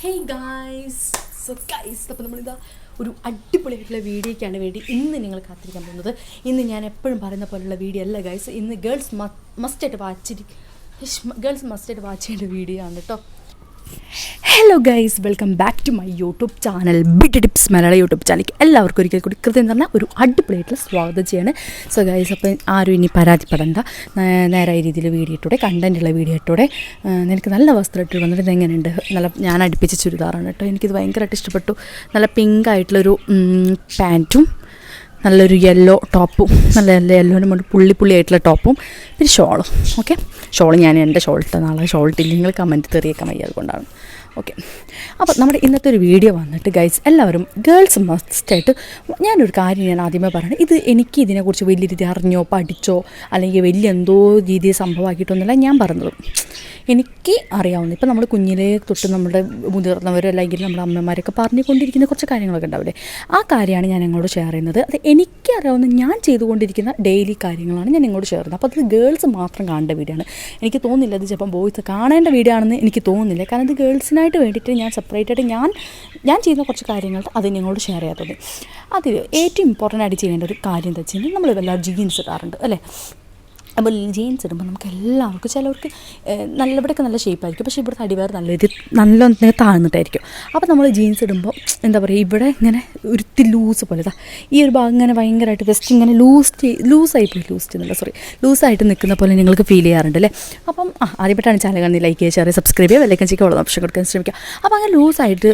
Hey guys so guys അപ്പോൾ നമ്മളിതാ ഒരു അടിപൊളിയായിട്ടുള്ള വീഡിയോയ്ക്കാണ് വേണ്ടി ഇന്ന് നിങ്ങൾ കാത്തിരിക്കാൻ പോകുന്നത്. ഇന്ന് ഞാൻ എപ്പോഴും പറയുന്ന പോലുള്ള വീഡിയോ അല്ല ഗൈസ് ഇന്ന് ഗേൾസ് മസ്റ്റായിട്ട് വാച്ചിരി ഗേൾസ് മസ്റ്റായിട്ട് വാച്ച് ചെയ്യേണ്ട വീഡിയോ ആണ് കേട്ടോ. Hello guys welcome back to my YouTube channel Bit Tips Malayala YouTube ചാനലിലേക്ക് എല്ലാവർക്കും ഒരിക്കൽ കൂടി കൃത്യം പറഞ്ഞാൽ ഒരു അടിപൊളിയായിട്ടുള്ള സ്വാഗതം ചെയ്യാണ്. സോ ഗൈസ് അപ്പോൾ ആരും ഇനി പരാതിപ്പെടേണ്ട. നേരായ രീതിയിൽ വീഡിയോ ഇട്ടൂടെ കണ്ടന്റുള്ള വീഡിയോ ഇട്ടൂടെ. എനിക്ക് നല്ല വസ്ത്രം ഇട്ട് വന്നിട്ട് ഇത് എങ്ങനെയുണ്ട്? നല്ല ഞാൻ അടുപ്പിച്ച ചുരിദാറാണ് കേട്ടോ. എനിക്കിത് ഭയങ്കരമായിട്ട് ഇഷ്ടപ്പെട്ടു. നല്ല പിങ്ക് ആയിട്ടുള്ളൊരു പാന്റും നല്ലൊരു യെല്ലോ ടോപ്പും നല്ല നല്ല യെല്ലോനും കൊണ്ട് പുള്ളി പുള്ളി ആയിട്ടുള്ള ടോപ്പും പിന്നെ ഷോളും ഓക്കെ ഷോൾ ഞാൻ എന്റെ ഷോൾ ഇട്ട നാളെ ഷോൾട്ടില്ല നിങ്ങൾ കമന്റ് തെറിയേക്കാൻ വയ്യ അതുകൊണ്ടാണ് ഓക്കെ അപ്പോൾ നമ്മുടെ ഇന്നത്തെ ഒരു വീഡിയോ വന്നിട്ട് ഗൈസ് എല്ലാവരും ഗേൾസ് മസ്റ്റായിട്ട് ഞാനൊരു കാര്യം ഞാൻ ആദ്യമേ പറയണം ഇത് എനിക്ക് ഇതിനെക്കുറിച്ച് വലിയ രീതി അറിഞ്ഞോ പഠിച്ചോ അല്ലെങ്കിൽ വലിയ എന്തോ രീതിയിൽ സംഭവമാക്കിയിട്ടൊന്നുമില്ല ഞാൻ പറഞ്ഞത്. എനിക്ക് അറിയാവുന്ന ഇപ്പം നമ്മൾ കുഞ്ഞിലെ തൊട്ട് നമ്മുടെ മുതിർന്നവർ അല്ലെങ്കിൽ നമ്മുടെ അമ്മമാരൊക്കെ പറഞ്ഞുകൊണ്ടിരിക്കുന്ന കുറച്ച് കാര്യങ്ങളൊക്കെ ഉണ്ടാവില്ലേ? ആ കാര്യമാണ് ഞാൻ നിങ്ങളോട് ഷെയർ ചെയ്യുന്നത്. അത് എനിക്ക് അറിയാവുന്ന ഞാൻ ചെയ്തുകൊണ്ടിരിക്കുന്ന ഡെയിലി കാര്യങ്ങളാണ് ഞാൻ നിങ്ങളോട് ഷെയർ ചെയ്യുന്നത്. അപ്പോൾ അത് ഗേൾസ് മാത്രം കാണേണ്ട വീഡിയോ ആണ് എനിക്ക് തോന്നുന്നില്ല ഇത് ചിലപ്പം ബോയ്സ് കാണേണ്ട വീഡിയോ ആണെന്ന് എനിക്ക് തോന്നുന്നില്ല. കാരണം ഇത് ഗേൾസിനായിട്ട് വേണ്ടിയിട്ട് ഞാൻ സെപ്പറേറ്റ് ആയിട്ട് ഞാൻ ഞാൻ ചെയ്യുന്ന കുറച്ച് കാര്യങ്ങൾ അത് നിങ്ങളോട് ഷെയർ ചെയ്യാത്തത്. അതിൽ ഏറ്റവും ഇമ്പോർട്ടന്റ് ആയിട്ട് ചെയ്യേണ്ട ഒരു കാര്യം എന്താ വെച്ച് കഴിഞ്ഞാൽ നമ്മൾ വല്ല ജീൻസ് ഇടാറുണ്ട് അല്ലേ? അപ്പോൾ ജീൻസ് ഇടുമ്പോൾ നമുക്ക് എല്ലാവർക്കും ചിലവർക്ക് നല്ല ഇവിടെയൊക്കെ നല്ല ഷേപ്പായിരിക്കും പക്ഷേ ഇവിടുത്തെ അടിവേർ നല്ല ഇത് നല്ല താഴ്ന്നിട്ടായിരിക്കും. അപ്പോൾ നമ്മൾ ജീൻസ് ഇടുമ്പോൾ എന്താ പറയുക ഇവിടെ ഇങ്ങനെ ഒരുത്തി ലൂസ് പോലെ ഇതാ. ഈ ഒരു ഭാഗം ഇങ്ങനെ ഭയങ്കരമായിട്ട് ജസ്റ്റ് ഇങ്ങനെ ലൂസ് ലൂസായി പോയി ലൂസ് ചെയ്യുന്നില്ല സോറി ലൂസായിട്ട് നിൽക്കുന്ന പോലെ നിങ്ങൾക്ക് ഫീൽ ചെയ്യാറുണ്ട് അല്ലേ? അപ്പം ആ ആദ്യമായിട്ടാണ് ചാനൽ കാണുന്നത്. ലൈക്ക് ചെയ്യുക ഷെയർ സബ്സ്ക്രൈബ് ചെയ്യുക വിലക്കൻ ചെയ്യുക ഉള്ള ഓപ്ഷൻ കൊടുക്കാൻ ശ്രമിക്കുക. അപ്പോൾ അങ്ങനെ ലൂസായിട്ട്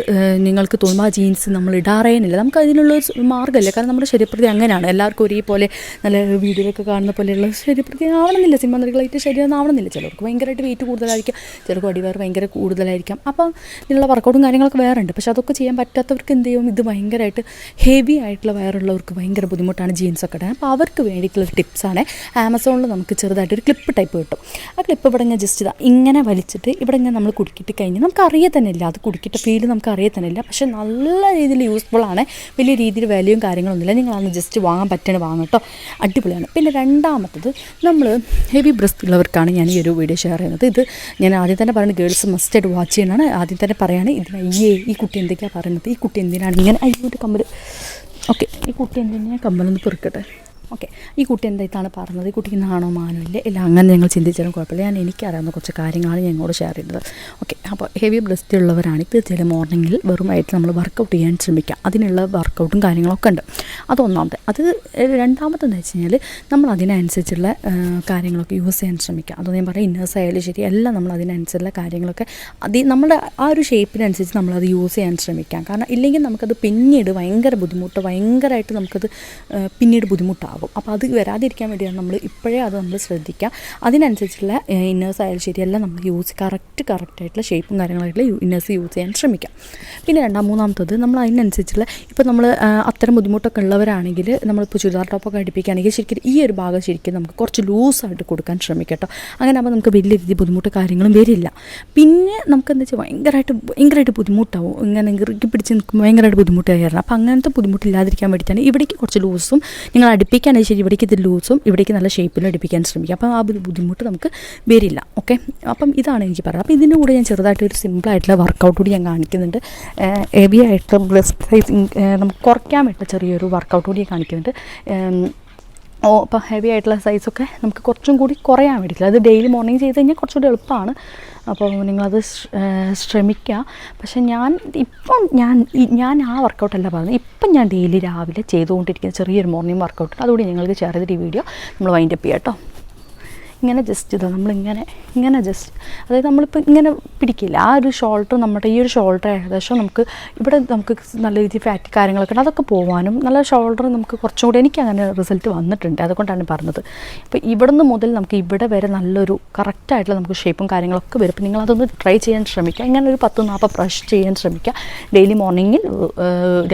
നിങ്ങൾക്ക് തോന്നുമ്പോൾ ആ ജീൻസ് നമ്മൾ ഇടാറേനില്ല നമുക്ക് അതിനുള്ള ഒരു മാർഗമില്ല? കാരണം നമ്മുടെ ശരീരപ്രതി അങ്ങനെയാണ്. എല്ലാവർക്കും ഒരേപോലെ നല്ല വീഡിയോയിലൊക്കെ കാണുന്ന പോലെയുള്ള ശരീരപ്രതി ആവണമെന്നില്ല. സിനിമ നടികളായിട്ട് ശരീരം ആവണമെന്നില്ല ചിലർക്ക് ഭയങ്കരമായിട്ട് വെയിറ്റ് കൂടുതലായിരിക്കാം. ചിലർക്ക് അടിവേർ ഭയങ്കര കൂടുതലായിരിക്കാം. അപ്പം ഇതിനുള്ള വർക്കൗട്ടും കാര്യങ്ങളൊക്കെ വേറെ ഉണ്ട് പക്ഷെ അതൊക്കെ ചെയ്യാൻ പറ്റാത്തവർക്ക് എന്ത് ചെയ്യും? ഇത് ഭയങ്കരമായിട്ട് ഹെവി ആയിട്ടുള്ള വയറുള്ളവർക്ക് ഭയങ്കര ബുദ്ധിമുട്ടാണ് ജീൻസൊക്കെ ഇടാൻ. അപ്പോൾ അവർക്ക് വേണ്ടിയിട്ടുള്ള ടിപ്സാണ് ആമസോണിൽ നമുക്ക് ചെറുതായിട്ട് ഒരു ക്ലിപ്പ് ടൈപ്പ് കിട്ടും. ആ ക്ലിപ്പ് ഇവിടെ ഞാൻ ജസ്റ്റ് ഇതാ ഇങ്ങനെ വലിച്ചിട്ട് ഇവിടെ ഇങ്ങനെ നമ്മൾ കുടുക്കിയിട്ട് കഴിഞ്ഞ് നമുക്ക് അറിയേ തന്നെ ഇല്ല. അത് കുടുക്കിയിട്ട് ഫീൽ നമുക്ക് അറിയേ തന്നെ ഇല്ല. പക്ഷേ നല്ല രീതിയിൽ യൂസ്ഫുൾ ആണ്. വലിയ രീതിയിൽ വാല്യൂയും കാര്യങ്ങളൊന്നുമില്ല നിങ്ങളന്ന് ജസ്റ്റ് വാങ്ങാൻ പറ്റണ വാങ്ങട്ടോ അടിപൊളിയാണ്. പിന്നെ രണ്ടാമത്തത് നമ്മൾ ഹെവി ബ്രസ്റ്റ് ഉള്ളവർക്കാണ് ഞാൻ ഈ ഒരു വീഡിയോ ഷെയർ ചെയ്യുന്നത്. ഇത് ഞാൻ ആദ്യം തന്നെ പറയുന്നത് ഗേൾസ് മസ്റ്റായിട്ട് വാച്ച് ചെയ്യണമാണ് ആദ്യം തന്നെ പറയുകയാണ് ഇതിന് അയ്യേ ഈ കുട്ടി എന്തൊക്കെയാണ് പറയുന്നത്? ഈ കുട്ടി എന്തിനാണ് ഇങ്ങനെ അയ്യോ ഒരു കമ്മൽ ഓക്കെ ഈ കുട്ടി എന്തിനാണ് കമ്മലൊന്ന് പെറുക്കട്ടെ? ഓക്കെ ഈ കുട്ടി എന്തായിട്ടാണ് പറഞ്ഞത്? ഈ കുട്ടിക്ക് നാണോ മാനോ ഇല്ല? ഇല്ല അങ്ങനെ ഞങ്ങൾ ചിന്തിച്ചാലും കുഴപ്പമില്ല. ഞാൻ എനിക്കറിയാവുന്ന കുറച്ച് കാര്യങ്ങളാണ് ഞങ്ങളോട് ഷെയർ ചെയ്യുന്നത് ഓക്കെ അപ്പോൾ ഹെവി ബ്രസ്റ്റ് ഉള്ളവരാണ് തീർച്ചയായും മോർണിംഗിൽ വെറുമായിട്ട് നമ്മൾ വർക്കൗട്ട് ചെയ്യാൻ ശ്രമിക്കാം. അതിനുള്ള വർക്കൗട്ടും കാര്യങ്ങളൊക്കെ ഉണ്ട്. അതൊന്നാമത്തെ അത് രണ്ടാമത്തെന്ന് വെച്ച് കഴിഞ്ഞാൽ നമ്മൾ അതിനനുസരിച്ചുള്ള കാര്യങ്ങളൊക്കെ യൂസ് ചെയ്യാൻ ശ്രമിക്കുക അത് ഞാൻ പറയാം ഇന്നേഴ്സ് ആയാലും ശരി എല്ലാം നമ്മൾ അതിനനുസരിച്ചുള്ള കാര്യങ്ങളൊക്കെ അത് നമ്മുടെ ആ ഒരു ഷേപ്പിനനുസരിച്ച് നമ്മളത് യൂസ് ചെയ്യാൻ ശ്രമിക്കാം. കാരണം ഇല്ലെങ്കിൽ നമുക്കത് പിന്നീട് ഭയങ്കര ബുദ്ധിമുട്ട് ഭയങ്കരമായിട്ട് നമുക്കത് പിന്നീട് പിന്നീട് ബുദ്ധിമുട്ടാകും അപ്പോൾ അത് വരാതിരിക്കാൻ വേണ്ടിയാണ് നമ്മൾ ഇപ്പോഴേ അത് നമ്മൾ ശ്രദ്ധിക്കുക. അതിനനുസരിച്ചുള്ള ഇന്നേഴ്സ് ആയാലും ശരിയെല്ലാം നമ്മൾ യൂസ് കറക്റ്റ് കറക്റ്റായിട്ടുള്ള ഷേപ്പും കാര്യങ്ങളായിട്ടുള്ള ഇന്നേഴ്സ് യൂസ് ചെയ്യാൻ ശ്രമിക്കാം പിന്നെ രണ്ടാം മൂന്നാമത്തത് നമ്മൾ അതിനനുസരിച്ചുള്ള ഇപ്പോൾ നമ്മൾ അത്തരം ബുദ്ധിമുട്ടൊക്കെ ഉള്ളവരാണെങ്കിൽ നമ്മളിപ്പോൾ ചുരിദാർ ടോപ്പൊക്കെ അടിപ്പിക്കുകയാണെങ്കിൽ ശരിക്കും ഈ ഒരു ഭാഗം ശരിക്കും നമുക്ക് കുറച്ച് ലൂസായിട്ട് കൊടുക്കാൻ ശ്രമിക്കട്ടോ അങ്ങനെ ആകുമ്പോൾ നമുക്ക് വലിയ രീതിയിൽ ബുദ്ധിമുട്ട് കാര്യങ്ങളും വരില്ല. പിന്നെ നമുക്ക് എന്താ വെച്ചാൽ ഭയങ്കരമായിട്ട് ഭയങ്കരമായിട്ട് ബുദ്ധിമുട്ടാവും. ഇങ്ങനെ ഇറുക്കി പിടിച്ച് നിൽക്കുമ്പോൾ ഭയങ്കരമായിട്ട് ബുദ്ധിമുട്ടായിരുന്നു അപ്പോൾ അങ്ങനത്തെ ബുദ്ധിമുട്ടില്ലാതിരിക്കാൻ വേണ്ടിയിട്ടാണ് ഇവിടേക്ക് കുറച്ച് ലൂസും നിങ്ങൾ അടുപ്പിക്കുകയാണെങ്കിൽ ശരി ഇവിടേക്ക് ഇത് ലൂസും ഇവിടേക്ക് നല്ല ഷേപ്പിൽ അടിപ്പിക്കാൻ ശ്രമിക്കുക അപ്പോൾ ആ ബുദ്ധിമുട്ട് നമുക്ക് വരില്ല. ഓക്കെ അപ്പം ഇതാണ് എനിക്ക് പറയുന്നത് അപ്പോൾ ഇതിന്റെ കൂടെ ഞാൻ ചെറുതായിട്ട് ഒരു സിമ്പിളായിട്ടുള്ള വർക്കൗട്ട് കൂടി ഞാൻ കാണിക്കുന്നുണ്ട്. ഹെവി ആയിട്ടുള്ള ബ്ലസ്റ്റ് സൈസ് നമുക്ക് കുറയ്ക്കാൻ പറ്റുന്ന ചെറിയൊരു വർക്കൗട്ട് കൂടി ഞാൻ കാണിക്കുന്നുണ്ട്. ഓ ഇപ്പോൾ ഹെവി ആയിട്ടുള്ള സൈസൊക്കെ നമുക്ക് കുറച്ചും കൂടി കുറയാൻ വേണ്ടിയിട്ടില്ല അത് ഡെയിലി മോർണിംഗ് ചെയ്ത് കഴിഞ്ഞാൽ കുറച്ചുകൂടി എളുപ്പമാണ്. അപ്പോൾ നിങ്ങളത് ശ്രമിക്കുക. പക്ഷേ ഞാൻ ഇപ്പം ഞാൻ ഞാൻ ആ വർക്കൗട്ടല്ല പറഞ്ഞത്. ഇപ്പം ഞാൻ ഡെയിലി രാവിലെ ചെയ്തുകൊണ്ടിരിക്കുന്ന ചെറിയൊരു മോർണിംഗ് വർക്കൗട്ട് അതുകൂടി നിങ്ങൾക്ക് ഷെയർ വീഡിയോ നമ്മൾ വൈൻഡപ്പ് ചെയ്യാം കേട്ടോ ഇങ്ങനെ ജസ്റ്റ് ഇതാ നമ്മളിങ്ങനെ ഇങ്ങനെ ജസ്റ്റ് അതായത് നമ്മളിപ്പോൾ ഇങ്ങനെ പിടിക്കില്ല. ആ ഒരു ഷോൾഡർ നമ്മുടെ ഈ ഒരു ഷോൾഡർ ഏകദേശം നമുക്ക് ഇവിടെ നമുക്ക് നല്ല രീതിയിൽ ഫാറ്റ് കാര്യങ്ങളൊക്കെ ഉണ്ട്. അതൊക്കെ പോകാനും നല്ല ഷോൾഡർ നമുക്ക് കുറച്ചും കൂടി എനിക്ക് അങ്ങനെ റിസൾട്ട് വന്നിട്ടുണ്ട്. അതുകൊണ്ടാണ് പറഞ്ഞത്. അപ്പോൾ ഇവിടെ നിന്ന് മുതൽ നമുക്ക് ഇവിടെ വരെ നല്ലൊരു കറക്റ്റായിട്ടുള്ള നമുക്ക് ഷേപ്പും കാര്യങ്ങളൊക്കെ വരും. അപ്പോൾ നിങ്ങളതൊന്ന് ട്രൈ ചെയ്യാൻ ശ്രമിക്കുക. ഇങ്ങനെ ഒരു പത്ത് നാൽപ്പത് ബ്രഷ് ചെയ്യാൻ ശ്രമിക്കുക. ഡെയിലി മോർണിംഗിൽ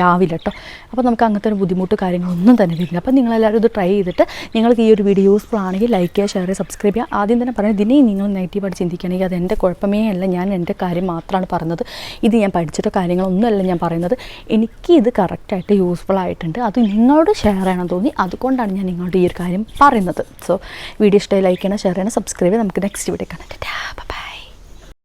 രാവിലെ കേട്ടോ അപ്പോൾ നമുക്ക് അങ്ങനത്തെ ഒരു ബുദ്ധിമുട്ട് കാര്യങ്ങളൊന്നും തന്നെ വരില്ല. അപ്പോൾ നിങ്ങളെല്ലാവരും ഇത് ട്രൈ ചെയ്തിട്ട് നിങ്ങൾക്ക് ഈ ഒരു വീഡിയോ യൂസ്ഫുൾ ആണെങ്കിൽ ലൈക്ക് ചെയ്യുക ഷെയർ ചെയ്യുക സബ്സ്ക്രൈബ് ചെയ്യുക ആദ്യം തന്നെ പറഞ്ഞു ഇതിനെയും നിങ്ങൾ നെഗറ്റീവായിട്ട് ചിന്തിക്കുകയാണെങ്കിൽ അത് എന്റെ കുഴപ്പമേ അല്ല. ഞാൻ എന്റെ കാര്യം മാത്രമാണ് പറഞ്ഞത്. ഇത് ഞാൻ പഠിച്ചിട്ടോ കാര്യങ്ങളൊന്നുമല്ല ഞാൻ പറയുന്നത്. എനിക്ക് ഇത് കറക്റ്റായിട്ട് യൂസ്ഫുൾ ആയിട്ടുണ്ട്. അത് നിങ്ങളോട് ഷെയർ ചെയ്യണം തോന്നി. അതുകൊണ്ടാണ് ഞാൻ നിങ്ങളോട് ഈ ഒരു കാര്യം പറയുന്നത്. സോ വീഡിയോ ഇഷ്ടമായി ലൈക്ക് ചെയ്യണം ഷെയർ ചെയ്യണം സബ്സ്ക്രൈബ് ചെയ്യണം. നമുക്ക് നെക്സ്റ്റ് വീഡിയോ കാണാം.